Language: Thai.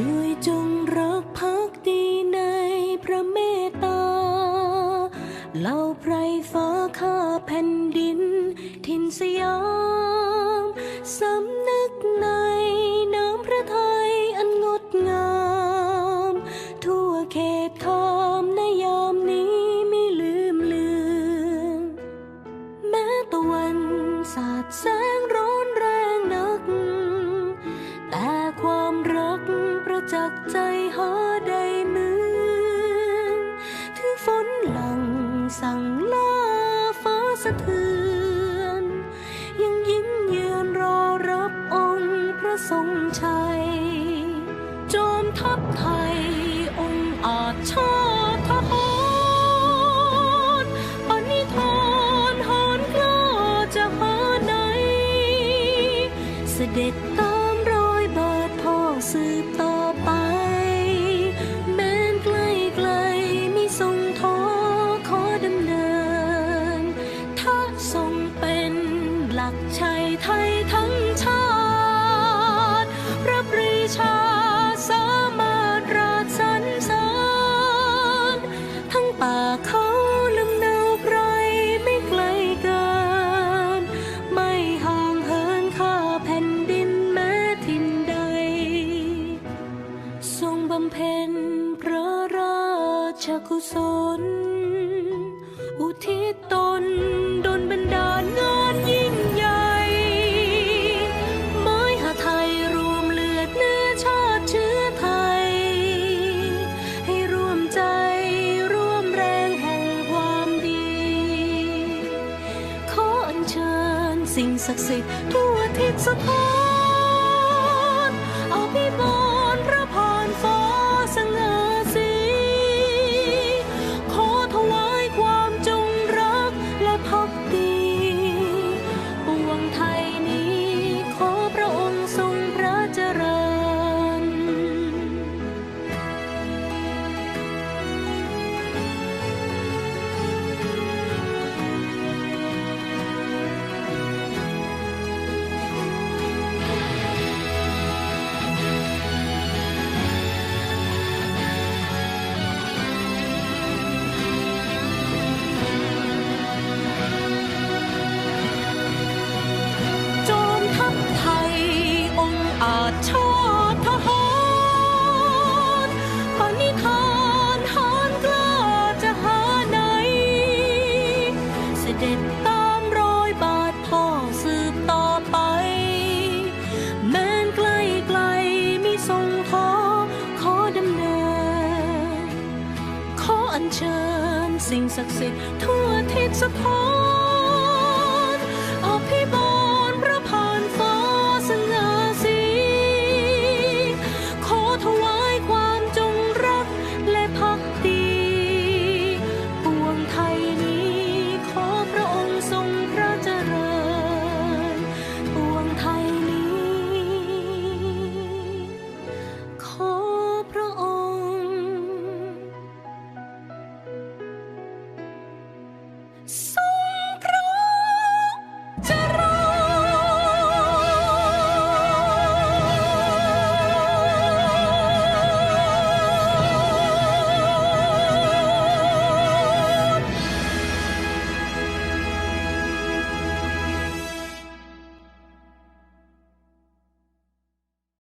ด้วยจงรักพักดีในพระเมตตาเหล่าไพรฟ้าข้าแผ่นดินทินสยามสำนึกในน้ำพระทัยอันงดงาม ทั่วเขตคามในยามนี้ไม่ลืมเลือน แม้ตะวันสาดสง ประจักใจหาได้เหมือนถึงฝนหลังสั่งลาฟ้าสะเทือน ยังยิ้มยืนรอรับองค์พระทรงชัยจอมทัพไทยองค์อาจชาติทหารปณิธานหานกล้าจะหาไหนเสด็จตามรอยบาทพ่อสืบต่อ ไทยทั้งชาติพระปรีชาสามารถราชสรรเสริญทั้งป่าเขาลำเนาไพรไม่ไกลเกิน ไม่ห่างเหินข้าแผ่นดินแม้ทินใด ทรงบำเพ็ญพระราชกุศล อุทิศตนดลบันดาล ญสิ่งศักดิ์สิทธิ์ทั่วทิศสถาน ตามรอยบาทพ่อสืบต่อไป แม้นไกลไกลมิทรงท้อขอดำเนิน ขออัญเชิญสิ่งศักดิ์สิทธิ์ทั่วทิศสถาน ค์ทร